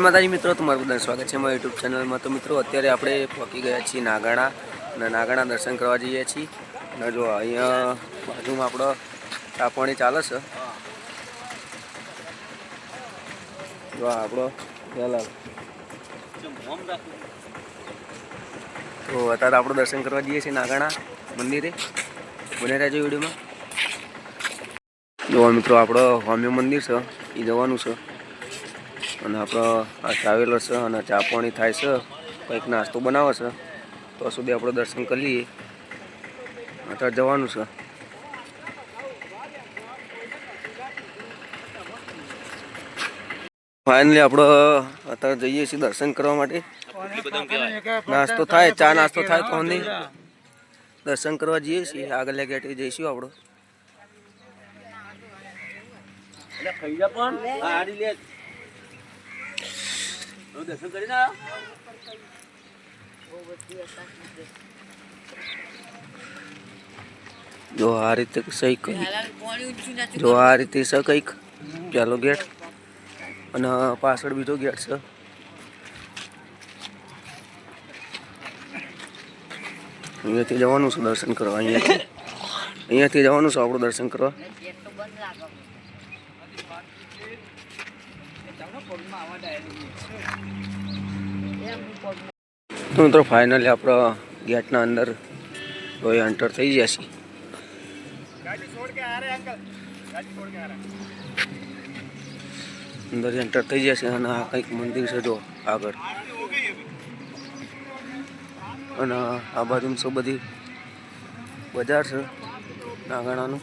જય માતાજી મિત્રો, તમારું બધાનું સ્વાગત છે મારા યુટ્યુબ ચેનલમાં. તો મિત્રો, અત્યારે આપણે પહોંચી ગયા છીએ નાગાણા અને નાગાણા દર્શન કરવા જઈએ છીએ. અને જો અહીંયા બાજુમાં આપણો તાપણી ચાલે છે. જો આપણો દલાલ તો અત્યારે આપણે દર્શન કરવા જઈએ છીએ નાગાણા મંદિરે. બને રહેજો વિડીયોમાં. જો મિત્રો, આપણો હોમ્યો મંદિર છે, એ જવાનું છે. અને આપણો આ ટ્રાવેલર છે અને ચા પાણી થાય છે, કંઈક નાસ્તો બનાવે છે, તો સુધી આપણે દર્શન કરી લઈએ. અત્યારે જવાનું છે. ફાઇનલી આપણે અત્યારે જઈએ છીએ દર્શન કરવા માટે. નાસ્તો થાય, ચા નાસ્તો થાય તો નહીં. દર્શન કરવા જઈએ છીએ, આગળ ગેટે જઈશું આપણો. દર્શન કરીને આવ્યા? જો આ રીતે સહી કંઈક જો આ રીતે છે કંઈક ચાલો ગેટ. અને પાછળ બીજો ગેટ છે. અહીંયાથી જવાનું છે દર્શન કરવા. અહીંયાથી. અહીંયાથી જવાનું છે આપણું દર્શન કરવા. તો મિત્રો ફાઇનલી આપણો ગેટના અંદર કોઈ એન્ટર થઈ ગયા છે અંદર એન્ટર થઈ જશે અને આ કંઈક મંદિર છે જો આગળ. અને આ બાજુ શું બધી બજાર છે નાગાણાનું?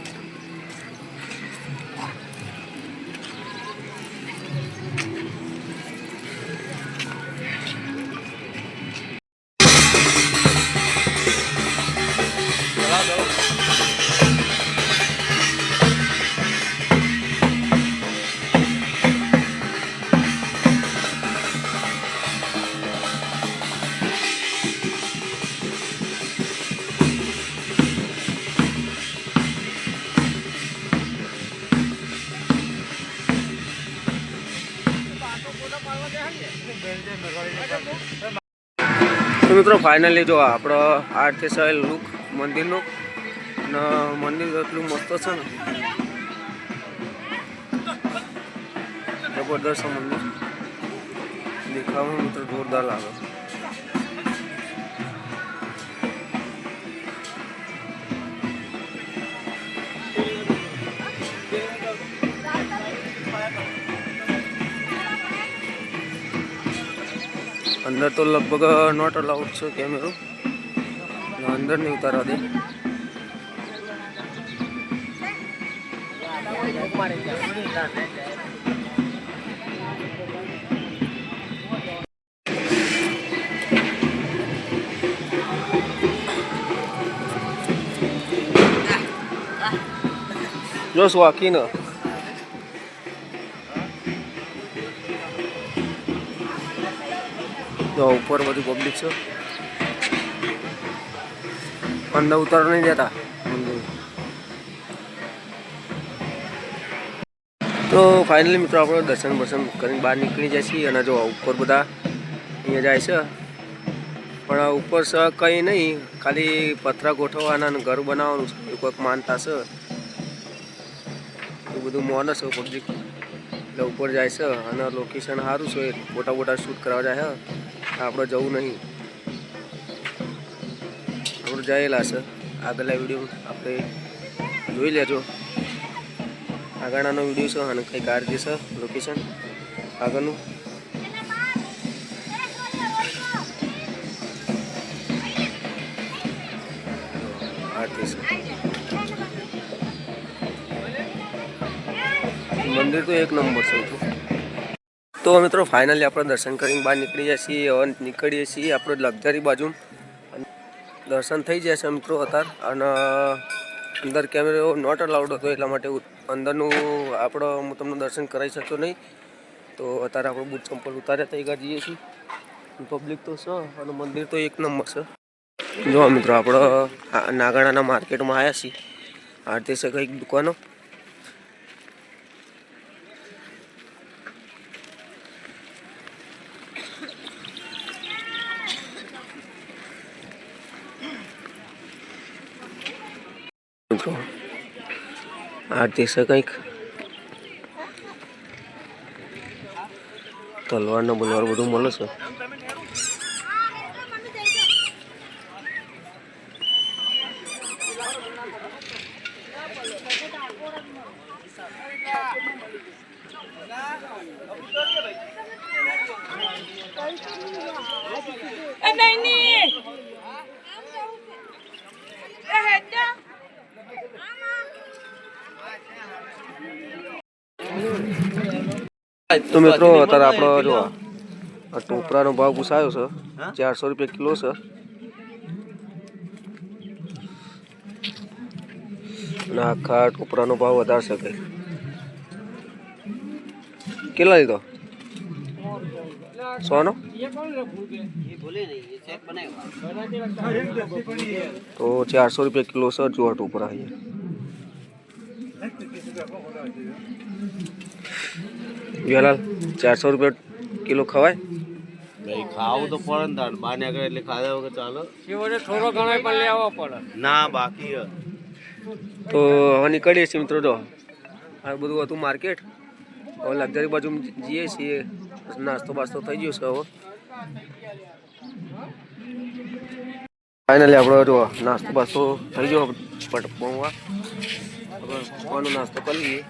તો મિત્રો ફાઇનલી જો આપણો આર્ટિફિશિયલ લુક મંદિરનું. અને મંદિર એટલું મસ્ત છે ને. જબરદસ્ત મંદિર. દેખાવામાં મિત્રો જોરદાર લાગે અંદર તો લગભગ નોટ અલાઉડ છે કેમેરો અંદર નહીં ઉતારવા દે. જો સ્વાકી જો ઉપર બધું પબ્લિક છે. અંદર ઉતાર નહીં જતા તો ફાઇનલી મિત્રો આપણે દર્શન બર્શન કરીને બહાર નીકળી જાય છીએ અને જો ઉપર બધા અહીંયા જાય છે. પણ ઉપર સ કંઈ નહીં, ખાલી પથરા ગોઠવવાના અને ઘર બનાવવાનું છે. એ કોઈક માનતા છે. એ બધું મોન છે પબ્લિક એટલે ઉપર જાય છે અને લોકેશન સારું છે. મોટા મોટા શૂટ કરવા જાય છે. આપણે જવું નહીં. આપણે જયેલા છે. આગળના વીડિયો આપણે જોઈ લેજો. આગળનો વીડિયો છે અને કંઈક આ છે લોકેશન આગળનું. મંદિર તો એક નંબર છે. તો મિત્રો ફાઇનલી આપણે દર્શન કરીને બહાર નીકળીએ છીએ, હવે નીકળીએ છીએ આપણે લક્ઝરી બાજુ દર્શન થઈ જાય છે મિત્રો અત્યારે. અને અંદર કેમેરો નોટ અલાઉડ હતો એટલા માટે અંદરનું આપણો, હું તમને દર્શન કરાવી શકતો નહીં. તો અત્યારે આપણે બૂટ ચંપલ ઉતાર્યા થઈ જઈએ છીએ. પબ્લિક તો છે, અને મંદિર તો એક નંબર છે. જો મિત્રો, આપણે નાગાણાના માર્કેટમાં આવ્યા છીએ. આરતી છે કંઈક દુકાનો. મિત્રો આ દેશે કંઈક. તલવારનો બલવાર બધું મળે છે. નહીં નહીં એ હેડા તો મિત્રો અત્યારે આપણો જો આ ટોપરાનો ભાવ પૂછાયો છે. ચારસો રૂપિયા કિલો છે. અને આખા ટોપરાનો ભાવ વધારે શકે કેટલા લીધો? સોનો? તો ચારસો રૂપિયા કિલો છે જો આ ટોપરા અહીંયા. વેલાલ ચારસો રૂપિયા કિલો ખવાય? ભાઈ ખાવું તો પડે ને તાર બાને નીકળે એટલે ખાધા વગર ચાલો. થોડો ઘણો પણ લેવો પડે. ના બાકી હે. તો હવે નીકળીએ છીએ મિત્રો જો. આ બધું હતું માર્કેટ. હવે લક્ઝરી બાજુ જઈએ છીએ. નાસ્તો બાસ્તો થઈ ગયો છે હવે. ફાઇનલી આપણો જો નાસ્તો બાસ્તો થઈ ગયો. બટ પૌવા. નાસ્તો કરી લઈએ.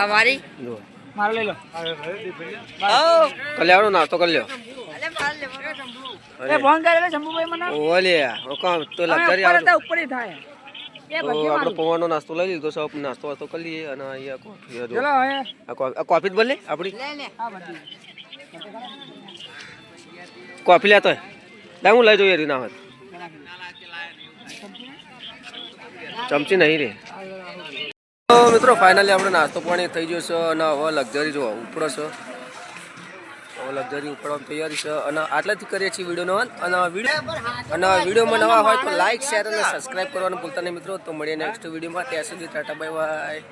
આ વારી? જો. મારે લઈ લો. કલ્યાણનો નાસ્તો કરી લ્યો. અલે માર લે એ ફોન કરે શંભુભાઈ મને? ઓલે ઓકા તો અમે લક્ઝરી ઉપર ય થાય. આપણે પૌવાનો નાસ્તો લઈ લીધો છે નાસ્તો વાસ્તો કરી લઈએ અને અહીંયા કોફી ચલો હવે. કોફી જ બોલે આપણી લે લે. આ બધી. કોફી લેતો હોય. હું લઈ જોઈએ ના હોત ચમચી નહીં રે. મિત્રો ફાઇનલી આપણે નાસ્તો પાણી થઈ ગયો છે અને હવે લક્ઝરી જો ઉપડો છે. હવે લક્ઝરી ઉપડવાની તૈયારી છે અને આટલાથી કરીએ છીએ વિડીયોનો અંત. અને વીડિયો અને વિડીયોમાં નવા હોય તો લાઇક શેર અને સબસ્ક્રાઇબ કરવાનું ભૂલતા નહીં, મિત્રો. તો મળીએ નેક્સ્ટ વિડીયોમાં. ત્યાં સુધી ટાટા બાય બાય